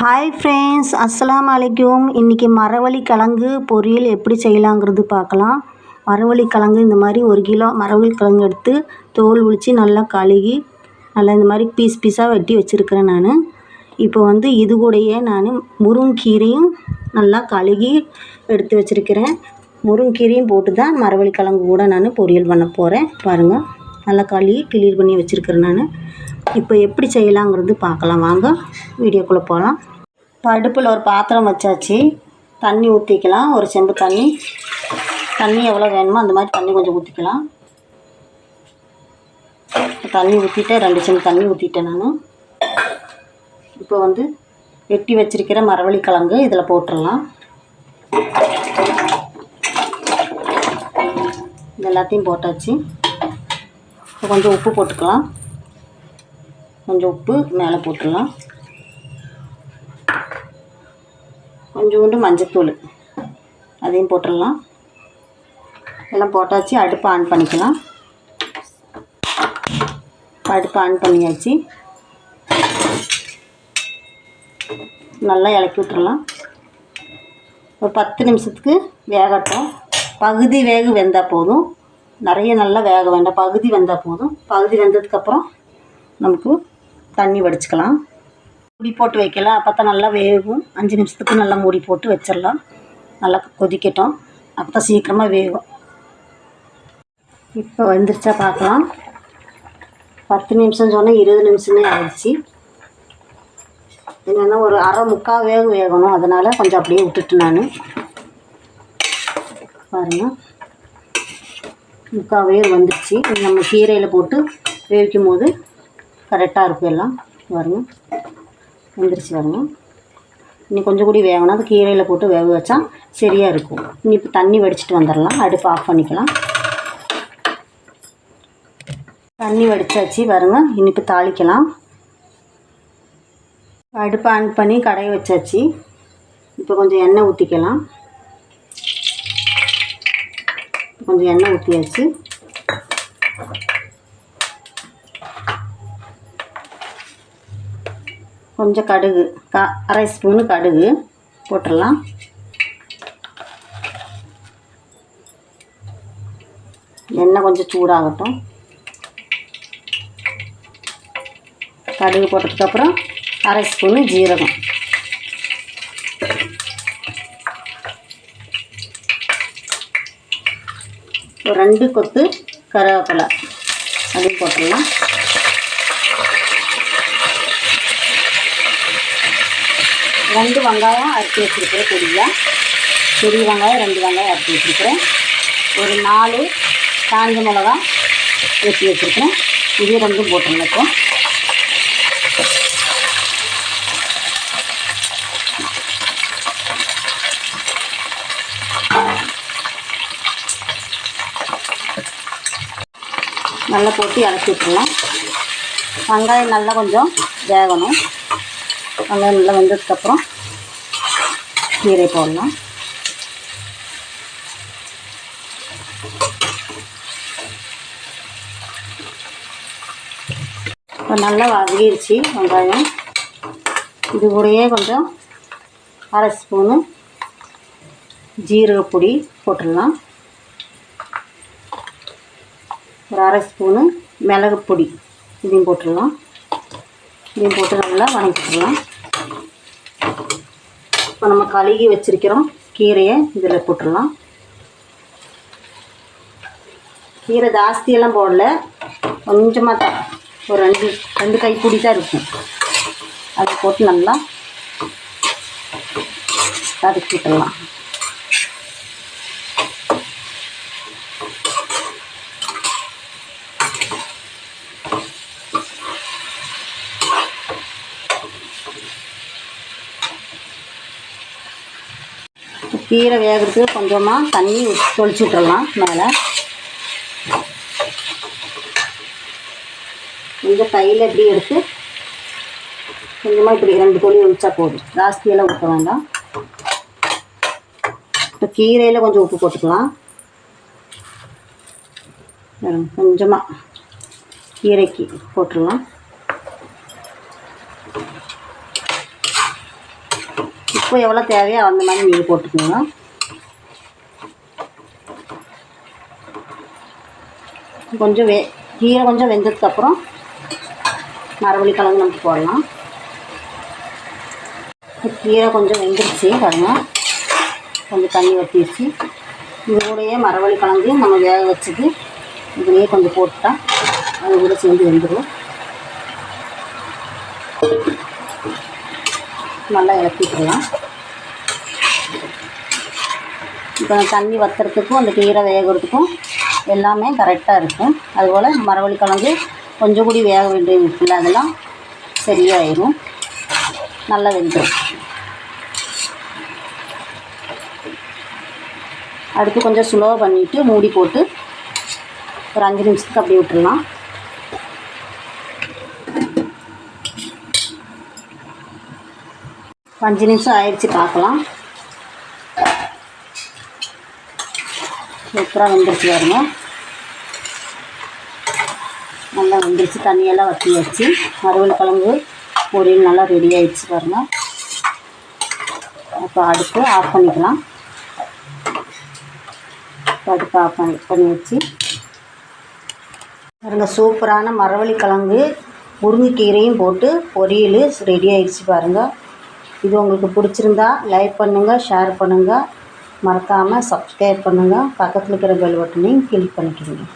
Hi friends அஸ்லாம் அலைக்கும் இன்றைக்கி மரவள்ளி கிழங்கு பொரியல் எப்படி செய்யலாங்கிறது பார்க்கலாம். மரவள்ளி கிழங்கு இந்த மாதிரி ஒரு கிலோ மரவள்ளி கிழங்கு எடுத்து தோல் உரித்து நல்லா கழுகி நல்லா இந்த மாதிரி பீஸ் பீஸாக வெட்டி வச்சுருக்கிறேன் நான். இப்போ வந்து இது கூடயே நான் முருங்கீரையும் நல்லா கழுகி எடுத்து வச்சுருக்கிறேன். முருங்கீரையும் போட்டு தான் மரவள்ளி கிழங்கு கூட நான் பொரியல் பண்ண போகிறேன் பாருங்கள் நல்லா கழுவி கிளியர் பண்ணி வச்சுருக்கிறேன் நான். இப்போ எப்படி செய்யலாங்கிறது பார்க்கலாம். வாங்க வீடியோக்குள்ளே போகலாம் இப்போ அடுப்பில் ஒரு பாத்திரம் வச்சாச்சு. தண்ணி ஊற்றிக்கலாம் ஒரு செம்பு தண்ணி. தண்ணி எவ்வளோ வேணுமோ அந்த மாதிரி தண்ணி கொஞ்சம் ஊற்றிக்கலாம் தண்ணி ஊற்றிட்டேன் ரெண்டு செம்பு தண்ணி ஊற்றிட்டேன் நான். இப்போ வந்து வெட்டி வச்சிருக்கிற மரவள்ளி கிழங்கு இதில் போட்டுடலாம். இது எல்லாத்தையும் போட்டாச்சு. இப்போ கொஞ்சம் உப்பு போட்டுக்கலாம். கொஞ்சம் உப்பு மேலே போட்டுடலாம். கொஞ்சோண்டு மஞ்சத்தூள் அதையும் போட்டுடலாம். எல்லாம் போட்டாச்சு அடுப்பை ஆன் பண்ணிக்கலாம். அடுப்பை ஆன் பண்ணியாச்சு. நல்லா இலக்கி விட்டுறலாம். ஒரு பத்து நிமிஷத்துக்கு வேகட்டும். பகுதி வேக வெந்தால் போதும். நிறைய நல்லா வேக வேண்டாம். பகுதி வெந்தால் போதும். பகுதி வெந்ததுக்கப்புறம் நமக்கு தண்ணி வடிச்சுக்கலாம். மூடி போட்டு வைக்கலாம். அப்போ தான் நல்லா வேகும். அஞ்சு நிமிஷத்துக்கு நல்லா மூடி போட்டு வச்சிடலாம். நல்லா கொதிக்கட்டும். அப்போ தான் சீக்கிரமாக வேகும். இப்போ வந்துருச்சா பார்க்கலாம். பத்து நிமிஷம் சொன்னால் இருபது நிமிஷமே ஆயிடுச்சு. என்னென்னா ஒரு அரை முக்கால் வேக வேகணும். அதனால் கொஞ்சம் அப்படியே விட்டுட்டு நான். பாருங்கள் முக்கால் வேர் வந்துடுச்சு நம்ம கீரையில் போட்டு வேவிக்கும் போது கரெக்டாக இருக்கும் எல்லாம். வருங்க வந்துருச்சு வருங்க இன்னும் கொஞ்சம் கூடி வேகணும். அது கீரையில் போட்டு வேக வச்சா சரியாக இருக்கும். இனி இப்போ தண்ணி வடிச்சிட்டு வந்துடலாம் அடுப்பு ஆஃப் பண்ணிக்கலாம். தண்ணி வடித்தாச்சு பாருங்க. இனிப்பு தாளிக்கலாம். அடுப்பை ஆன் பண்ணி கடையை வச்சாச்சு. இப்போ கொஞ்சம் எண்ணெய் ஊற்றிக்கலாம் கொஞ்சம் எண்ணெய் ஊற்றியாச்சு கொஞ்சம் கடுகு கா அரை ஸ்பூனு கடுகு போட்டுடலாம். எண்ணெய் கொஞ்சம் சூடாகட்டும். கடுகு போட்டதுக்கப்புறம் அரை ஸ்பூனு ஜீரகம். ரெண்டு கொத்து கருவேப்பிலை அதையும் போட்டுடலாம். ரெண்டு வெங்காயம் அரைச்சி வச்சுருக்கிறேன் பெரிய பெரிய வெங்காயம் ரெண்டு வெங்காயம் அரைச்சி வச்சுருக்கிறேன். ஒரு நாலு காஞ்ச மிளகா வெட்டி வச்சுருக்கிறேன். இது ரெண்டும் போட்டுருங்க இப்போ. நல்லா போட்டு இறக்கி விட்டுருலாம் வெங்காயம் நல்லா கொஞ்சம் வேகணும். நல்லா நல்லா வந்ததுக்கப்புறம் கீரை போடலாம். இப்போ நல்லா வதங்கிருச்சு வெங்காயம். இது கூடயே கொஞ்சம் அரை ஸ்பூனு ஜீரகப்பொடி போட்டுடலாம். ஒரு அரை ஸ்பூனு மிளகு பொடி இதையும் போட்டுடலாம். இதையும் போட்டு நல்லா வதக்கிடலாம் இப்போ நம்ம கழுகி வச்சுருக்கிறோம் கீரையை இதில் போட்டுடலாம். கீரை ஜாஸ்தியெல்லாம் போடல. கொஞ்சமாக தான். ஒரு ரெண்டு ரெண்டு கைப்பிடி தான் இருக்கும். அதை போட்டு நல்லா வதக்கிட்டலாம் கீரை வேகிறதுக்கு கொஞ்சமாக தண்ணி தொளிச்சு விட்டுறலாம் மேலே. இந்த கையில் இப்படி எடுத்து கொஞ்சமாக இப்படி ரெண்டு தொழில் ஒழிச்சா போதும். ஜாஸ்தியெல்லாம் ஊற்ற வேண்டாம். இப்போ கீரையில் கொஞ்சம் உப்பு போட்டுக்கலாம். கொஞ்சமாக கீரைக்கு போட்டுடலாம் உப்பு எவ்வளோ தேவையோ அந்த மாதிரி நீங்கள் போட்டுக்கோங்க. கொஞ்சம் வே கீரை கொஞ்சம் வெந்ததுக்கப்புறம் மரவள்ளி கிழங்கு நமக்கு போடலாம். கீரை கொஞ்சம் வெந்துருச்சு பாருங்க. கொஞ்சம் தண்ணி வற்றிடுச்சு இது மரவள்ளி கிழங்கு நம்ம வேக வச்சது இதுலேயே கொஞ்சம் போட்டுட்டா அது கூட சேர்ந்து வெந்துடும் நல்லா இறக்கிக்கலாம். இப்போ தண்ணி வற்றுறதுக்கும் அந்த கீரை வேகிறதுக்கும் எல்லாமே கரெக்டாக இருக்கும். அதுபோல் மரவள்ளி கிழங்கு கொஞ்சம் கூடி வேக வேண்டியது இருக்குல்ல அதெல்லாம் சரியாயிடும் நல்லா வெந்துடும் அடுத்து கொஞ்சம் ஸ்லோ பண்ணிவிட்டு மூடி போட்டு ஒரு அஞ்சு நிமிஷத்துக்கு அப்படி விட்டுடலாம் அஞ்சு நிமிஷம் ஆயிடுச்சு பார்க்கலாம். சூப்பராக வந்துருச்சு பாருங்க. நல்லா வந்துருச்சு. தண்ணியெல்லாம் வற்றி வச்சு மறுவல் கிழங்கு பொரியல் நல்லா ரெடி ஆகிடுச்சு பாருங்க. இப்போ அடுப்பு ஆஃப் பண்ணிக்கலாம். அடுப்பு ஆஃப் பண்ணி பண்ணி வச்சு. பாருங்க சூப்பரான மரவள்ளி கிழங்கு முருங்கைக்கீரையும் போட்டு பொரியல் ரெடி ஆகிடுச்சு பாருங்கள் இது உங்களுக்கு பிடிச்சிருந்தா லைக் பண்ணுங்கள் ஷேர் பண்ணுங்கள் மறக்காமல் சப்ஸ்கிரைப் பண்ணுங்கள் பக்கத்தில் இருக்கிற பெல் பட்டனையும் கிளிக் பண்ணிக்கிறீங்க